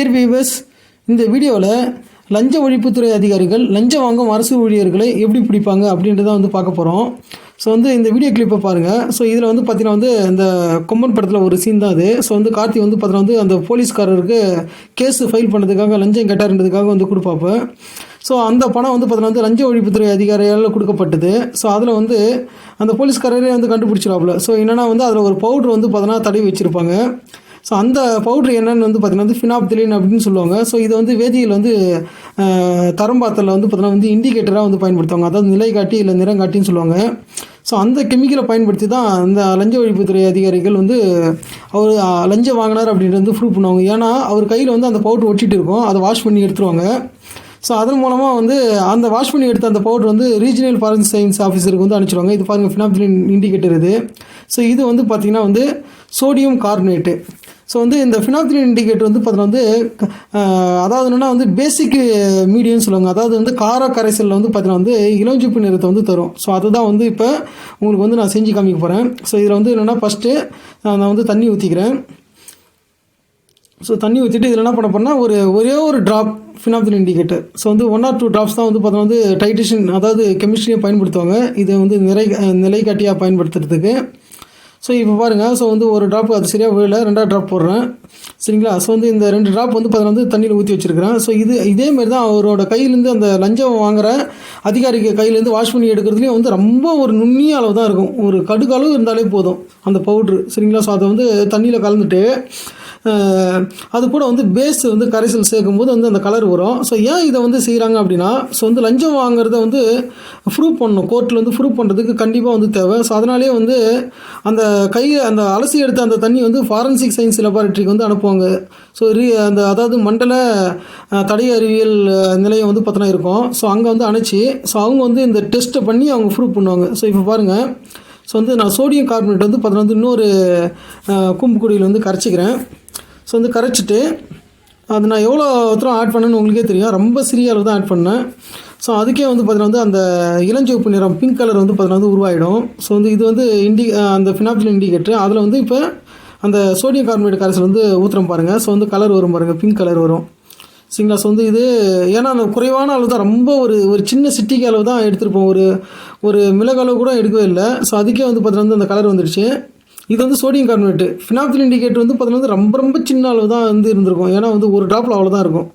Dear viewers இந்த வீடியோவில் லஞ்ச ஒழிப்புத்துறை அதிகாரிகள் லஞ்சம் வாங்கும் அரசு ஊழியர்களை எப்படி பிடிப்பாங்க அப்படின்றத வந்து பார்க்க போகிறோம் ஸோ வந்து இந்த வீடியோ கிளிப்பை பாருங்கள் ஸோ இதில் வந்து பார்த்தீங்கன்னா வந்து இந்த கொம்பன் படத்தில் ஒரு சீன் தான் அது. ஸோ வந்து கார்த்தி வந்து பார்த்தீங்கன்னா வந்து அந்த போலீஸ்காரருக்கு கேஸ் ஃபைல் பண்ணுறதுக்காக லஞ்சம் கேட்டார்ன்றதுக்காக வந்து கொடுப்பாப்ப. ஸோ அந்த பணம் வந்து பார்த்தீங்கன்னா வந்து லஞ்ச ஒழிப்புத்துறை அதிகாரியால் கொடுக்கப்பட்டது. ஸோ அதில் வந்து அந்த போலீஸ்காரரே வந்து கண்டுபிடிச்சிடாப்புல ஸோ என்னென்னா வந்து அதில் ஒரு பவுட்ரு வந்து பார்த்தீங்கன்னா தடவி வச்சுருப்பாங்க. ஸோ அந்த பவுட்ரு என்னென்னு வந்து பார்த்தீங்கன்னா வந்து ஃபினாப்திலின் அப்படின்னு சொல்லுவாங்க. ஸோ இது வந்து வேதியியல் வந்து தரம்பாத்தலில் வந்து பார்த்தீங்கன்னா வந்து இண்டிகேட்டராக வந்து பயன்படுத்துவாங்க. அதாவது நிலை காட்டி இல்லை நிறம் காட்டின்னு சொல்லுவாங்க. ஸோ அந்த கெமிக்கலை பயன்படுத்தி தான் அந்த லஞ்ச ஒழிப்புத்துறை அதிகாரிகள் வந்து அவர் லஞ்சம் வாங்கினார் அப்படின்றது வந்து ப்ரூவ் பண்ணுவாங்க. ஏன்னா அவர் கையில் வந்து அந்த பவுட்ரு ஒட்டிகிட்டு இருக்கும். அதை வாஷ் பண்ணி எடுத்துருவாங்க. ஸோ அதன் மூலமாக வந்து அந்த வாஷ் பண்ணி எடுத்த அந்த பவுடர் வந்து ரீஜினல் ஃபாரன்ஸ் சயின்ஸ் ஆஃபீஸருக்கு வந்து அனுப்பிச்சிடுவாங்க இது பாருங்கள் ஃபினாப்திலின் இண்டிகேட்டர் இது. ஸோ இது வந்து பார்த்திங்கன்னா வந்து சோடியம் கார்பனேட்டு ஸோ வந்து இந்த ஃபினாப்திலின் இண்டிகேட்டர் வந்து பார்த்தீங்கன்னா வந்து அதாவது என்னென்னா வந்து பேசிக் மீடியம்னு சொல்லுவாங்க. அதாவது வந்து கார கரைசலில் வந்து பார்த்தீங்கன்னா வந்து இளஞ்சிப்பு நிறத்தை வந்து தரும். ஸோ அதுதான் வந்து இப்போ உங்களுக்கு வந்து நான் செஞ்சு காமிக்க போகிறேன் ஸோ இதில் வந்து என்னென்னா ஃபஸ்ட்டு நான் வந்து தண்ணி ஊற்றிக்கிறேன் ஸோ தண்ணி ஊற்றிட்டு இதில் என்ன பண்ண போனால் ஒரு ஒரே ஒரு ட்ராப் ஃபினாப்தின் இண்டிகேட்டர் ஸோ வந்து ஒன் ஆர் டூ ட்ராப்ஸ் தான் வந்து பார்த்தோன்னா வந்து டைட்ரேஷன் அதாவது கெமிஸ்ட்ரியை பயன்படுத்துவாங்க. இதை வந்து நிறை நிலைக்காட்டியாக பயன்படுத்துறதுக்கு. ஸோ இப்போ பாருங்கள் ஸோ வந்து ஒரு ட்ராப் அது சரியாக விழல ரெண்டாவது ட்ராப் போடுறேன். சரிங்களா? ஸோ வந்து இந்த ரெண்டு ட்ராப் வந்து பதில் வந்து தண்ணியில் ஊற்றி வச்சுருக்கிறேன். ஸோ இது இதேமாரி தான் அவரோட கையிலேருந்து அந்த லஞ்சம் வாங்குகிற அதிகாரிக்கு கையிலேருந்து வாஷ் பண்ணி எடுக்கிறதுலேயும் வந்து ரொம்ப ஒரு நுண்ணிய அளவு தான் இருக்கும். ஒரு கடுகு அளவு இருந்தாலே போதும் அந்த பவுட்ரு சரிங்களா? ஸோ அதை வந்து தண்ணியில் கலந்துட்டு அது கூட வந்து பேஸ் வந்து கரைசல் சேர்க்கும்போது வந்து அந்த கலர் வரும். ஸோ ஏன் இதை வந்து செய்கிறாங்க அப்படின்னா ஸோ வந்து லஞ்சம் வாங்குறத வந்து ப்ரூவ் பண்ணணும். கோர்ட்டில் வந்து ப்ரூவ் பண்ணுறதுக்கு கண்டிப்பாக வந்து தேவை. ஸோ அதனாலே வந்து அந்த கை அந்த அலசி எடுத்த அந்த தண்ணி வந்து ஃபாரன்சிக் சயின்ஸ் லெபார்ட்டரிக்கு வந்து அனுப்புவாங்க. ஸோ ரீ அந்த அதாவது மண்டல தடை தடய அறிவியல் நிலையம் வந்து பார்த்தோன்னா இருக்கும். ஸோ அங்கே வந்து அணைச்சி ஸோ அவங்க வந்து இந்த டெஸ்ட்டை பண்ணி அவங்க ப்ரூவ் பண்ணுவாங்க. ஸோ இப்போ பாருங்கள் ஸோ வந்து நான் சோடியம் கார்பனேட் வந்து பார்த்தினா வந்து இன்னொரு கும்புக்குடியில் வந்து கரைச்சிக்கிறேன். ஸோ வந்து கரைச்சிட்டு அது நான் எவ்வளோ தூரம் ஆட் பண்ணேன்னு உங்களுக்கே தெரியும். ரொம்ப சிறிய அளவு தான் ஆட் பண்ணேன். ஸோ அதுக்கே வந்து பார்த்தீங்கன்னா வந்து அந்த இளஞ்சிவப்பு நிறம் பிங்க் கலர் வந்து பார்த்தீங்கன்னா வந்து உருவாயிடும். ஸோ வந்து இது வந்து இண்டி அந்த ஃபினாப்தில் இண்டிகேட்டர் அதில் வந்து இப்போ அந்த சோடியம் கார்பனேட் கரைசல் வந்து ஊற்றுறோம் பாருங்கள் ஸோ வந்து கலர் வரும் பாருங்கள் பிங்க் கலர் வரும். சரிங்களா? ஸோ வந்து இது ஏன்னா அந்த குறைவான அளவு தான். ரொம்ப ஒரு ஒரு சின்ன சிட்டிக்கு அளவு தான் எடுத்திருப்போம். ஒரு ஒரு மிளகு அளவு கூட எடுக்கவே இல்லை. ஸோ அதுக்கே வந்து பார்த்தீங்கன்னா வந்து அந்த கலர் வந்துடுச்சு இது வந்து சோடியம் கார்பனேட்டு ஃபினாப்தில் இண்டிகேட்டர் வந்து பார்த்தீங்கன்னா ரொம்ப ரொம்ப சின்ன அளவு தான் வந்து இருந்திருக்கும். ஏன்னா வந்து ஒரு ட்ராப்பில் அவ்வளோதான் இருக்கும்.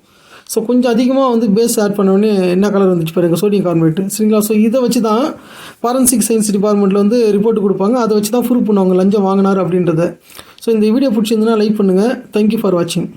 ஸோ கொஞ்சம் அதிகமாக வந்து பேஸ் ஆட் பண்ண உடனே என்ன கலர் வந்துச்சு பாருங்க சோடியம் கார்பனேட் சரிங்களா? ஸோ இதை வச்சு தான் ஃபாரன்சிக் சயின்ஸ் டிபார்ட்மெண்ட்டில் வந்து ரிப்போர்ட் கொடுப்பாங்க. அதை வச்சு தான் ப்ரூவ் பண்ணுவாங்க லஞ்சம் வாங்கினார் அப்படின்றத. ஸோ இந்த வீடியோ பிடிச்சிருந்தனா லைக் பண்ணுங்கள் தேங்க்யூ ஃபார் வாட்சிங்